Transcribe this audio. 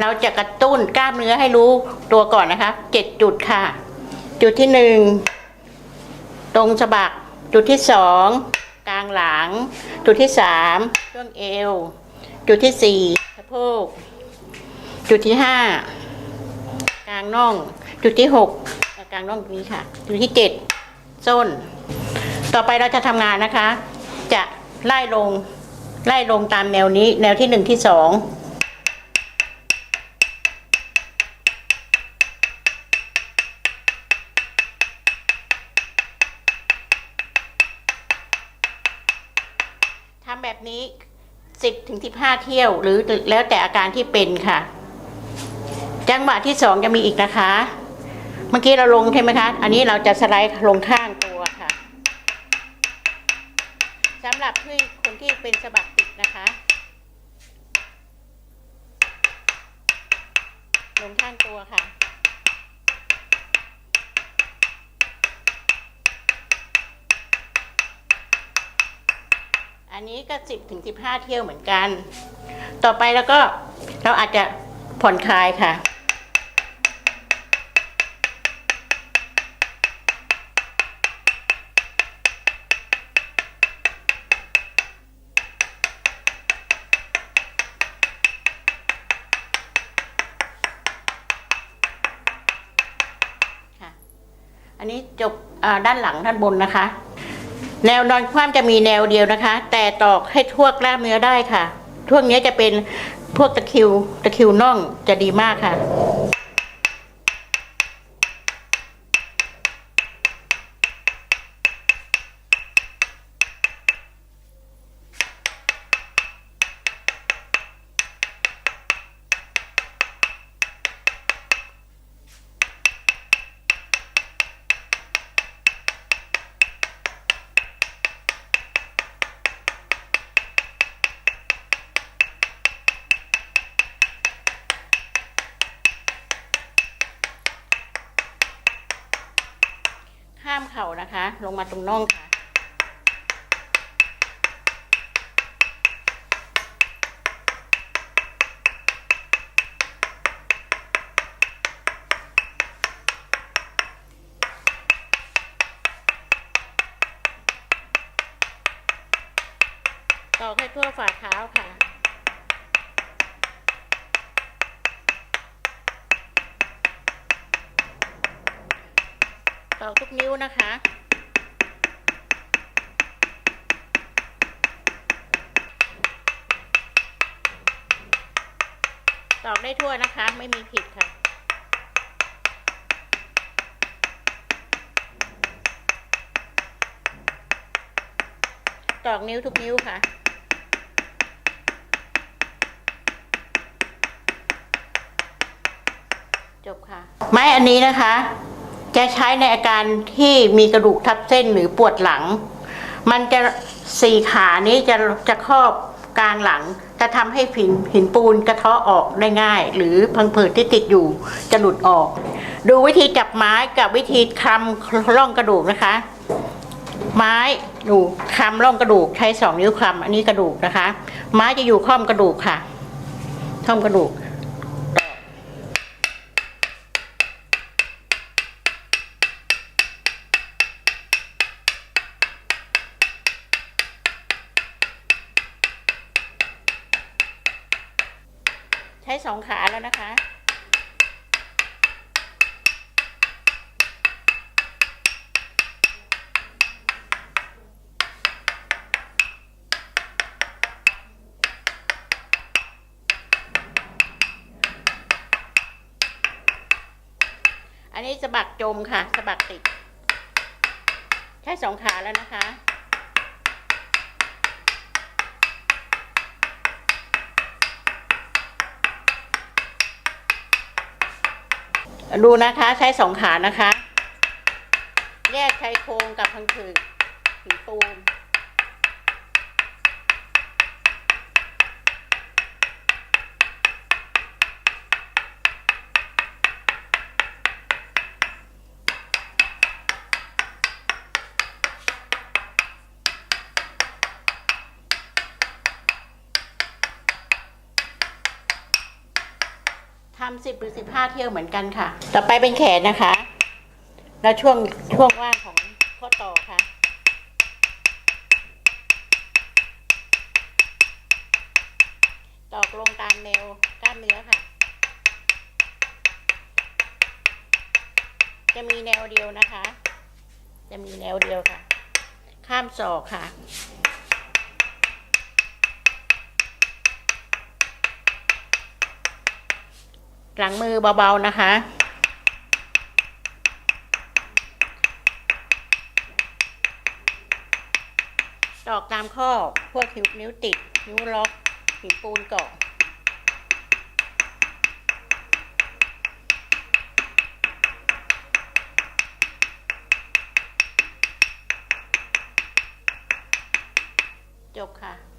เราจะกระตุ้นกล้ามเนื้อให้รู้ตัวก่อนนะคะเจ็ดจุดค่ะ จุดที่หนึ่งตรงสะบัก จุดที่สองกลางหลัง จุดที่สามช่วงเอว จุดที่สี่สะโพก จุดที่ห้ากลางน่อง จุดที่หกกลางน่องตรงนี้ค่ะ จุดที่เจ็ดส้น ต่อไปเราจะทำงานนะคะ จะไล่ลงไล่ลงตามแนวนี้ แนวที่หนึ่งที่สอง ทำแบบนี้สิบถึงสิบห้าเที่ยวหรือแล้วแต่อาการที่เป็นค่ะ จังหวะที่สองจะมีอีกนะคะ เมื่อกี้เราลงใช่ไหมคะ อันนี้เราจะสไลด์ลงข้างตัวค่ะสำหรับที่คนที่เป็นสะบักติดนะคะ ลงข้างตัวค่ะ อันนี้ก็สิบถึงสิบห้าเที่ยวเหมือนกัน ต่อไปแล้วก็เราอาจจะผ่อนคลายค่ะ อันนี้จบด้านหลังด้านบนนะคะ แนวนอนคว่ำจะมีแนวเดียวนะคะ แต่ตอกให้ทั่วกล้ามเนื้อได้ค่ะทั่วเนี้ยจะเป็นพวกตะคิวตะคิวน่องจะดีมากค่ะ เข่านะคะ ลงมาตรงน่องค่ะต่อกให้ทั่วฝ่าเท้าค่ะ ตอกทุกนิ้วนะคะ ตอกได้ทั่วนะคะ ไม่มีผิดค่ะตอกนิ้วทุกนิ้วค่ะ จบค่ะ ไม้อันนี้นะคะ จะใช้ในอาการที่มีกระดูกทับเส้นหรือปวดหลัง มันจะสี่ขานี้จะจะครอบกลางหลัง จะทำให้หินหินปูนกระเทาะออกได้ง่าย หรือพังผืดที่ติดอยู่จะหลุดออก ดูวิธีจับไม้กับวิธีคลำร่องกระดูกนะคะ ไม้ดูคลำร่องกระดูกใช้สองนิ้วคลำอันนี้กระดูกนะคะ ไม้จะอยู่ข้อมกระดูกค่ะข้อมกระดูก ใช้สองขาแล้วนะคะ อันนี้สะบักจมค่ะสะบักติด ใช้สองขาแล้วนะคะ ดูนะคะใช้สองขานะคะ แยกใช้โครงกับพังผืดหินปู นำสิบหรือสิบห้าเที่ยวเหมือนกันค่ะ ต่อไปเป็นแขนนะคะ แล้วช่วงช่วงว่างของข้อต่อค่ะตอกลงตามแนวกล้ามเนื้อค่ะ จะมีแนวเดียวนะคะ จะมีแนวเดียวค่ะ ข้ามศอกค่ะ หลังมือเบาๆนะคะตอกตามข้อพวกนิ้วติด นิ้วล็อกหินปูนเกาะจบค่ะ